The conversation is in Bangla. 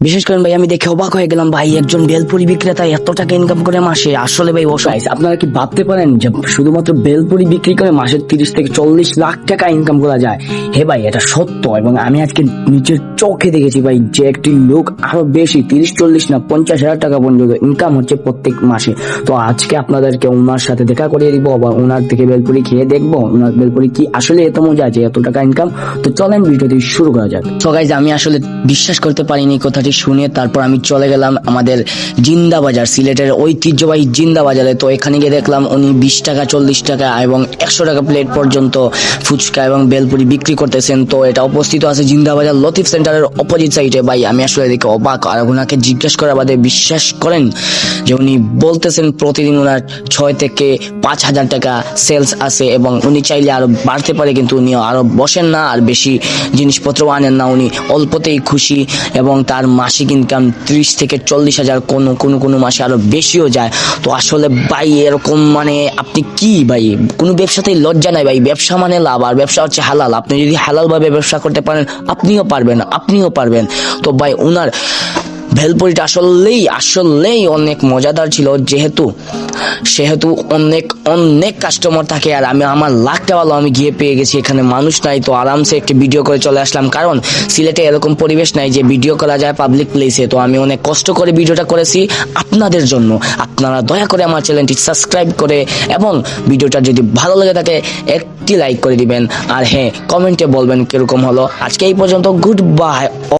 বিশেষ করে ভাই, আমি দেখে অবাক হয়ে গেলাম, ভাই, একজন বেলপুরি বিক্রেতা এত টাকা ইনকাম করে মাসে, আসলে ভাই অসহায় আপনারা কি ভাবতে পারেন যে শুধুমাত্র বেলপুরি বিক্রি করে মাসে তিরিশ থেকে চল্লিশ লাখ টাকা ইনকাম করা যায়? হে ভাই, এটা সত্য এবং আমি আজকে নিজের চোখে দেখেছি ভাই যে একটি লোক আরও বেশি তিরিশ, চল্লিশ না পঞ্চাশ হাজার টাকা পর্যন্ত ইনকাম হচ্ছে প্রত্যেক মাসে। তো আজকে আপনাদেরকে ওনার সাথে দেখা করিয়ে দিব বা ওনার থেকে বেলপুরি খেয়ে দেখব, ওনার বেলপুরি কি আসলে এত মজা আছে এত টাকা ইনকাম তো চলেন ভিডিওটি শুরু করা যাক। তো গাইজ আমি আসলে বিশ্বাস করতে পারিনি কথাটি শুনে, তারপর আমি চলে গেলাম আমাদের জিন্দা বাজার, সিলেটের ঐতিহ্যবাহী জিন্দা বাজারে। তো এখানে গিয়ে দেখলাম উনি বিশ টাকা, চল্লিশ টাকা এবং একশো টাকা প্লেট পর্যন্ত ফুচকা এবং বেলপুরি বিক্রি করতেছেন। তো এটা উপস্থিত আছে জিন্দা বাজার লতিফ সেন্টারের অপোজিট সাইডে ভাই, আমি আসলে দেখে অবাক। আর ওনাকে জিজ্ঞেস করার বাদে বিশ্বাস করেন যে উনি বলতেছেন প্রতিদিন ওনার ছয় থেকে পাঁচ হাজার টাকা সেলস আছে এবং উনি চাইলে আরও বাড়তে পারে, কিন্তু উনি আরও বসেন না আর বেশি জিনিসপত্র আনেন না। উনি অল্পতেই খুশি এবং তার মাসিক ইনকাম ত্রিশ থেকে চল্লিশ হাজার কোনো কোনো কোনো মাসে আরও বেশিও যায়। তো আসলে ভাই, এরকম মানে আপনি কি ভাই? কোনো ব্যবসাতেই লজ্জা নাই ভাই। ব্যবসা মানে লাভ, আর ব্যবসা হচ্ছে হালাল। আপনি যদি হালাল ভাবে ব্যবসা করতে পারেন আপনিও পারবেন আপনিও পারবেন। তো ভাই ওনার ভেলপুরিটা আসলেই আসলেই অনেক মজাদার ছিল, যেহেতু, সেহেতু অনেক অনেক কাস্টমার থাকে আর আমি, আমার লাখটা ভালো আমি গিয়ে পেয়ে গেছি এখানে। মানুষ নাই তো আরামসে একটি ভিডিও করে চলে আসলাম। কারণ, সিলেটে এরকম পরিবেশ নাই যে ভিডিও করা যায় পাবলিক প্লেসে তো আমি অনেক কষ্ট করে ভিডিওটা করেছি আপনাদের জন্য। আপনারা দয়া করে আমার চ্যানেলটি সাবস্ক্রাইব করে এবং ভিডিওটা যদি ভালো লেগে থাকে, একটি লাইক করে দিবেন। আর হ্যাঁ কমেন্টে বলবেন কীরকম হলো। আজকে এই পর্যন্ত গুড বাই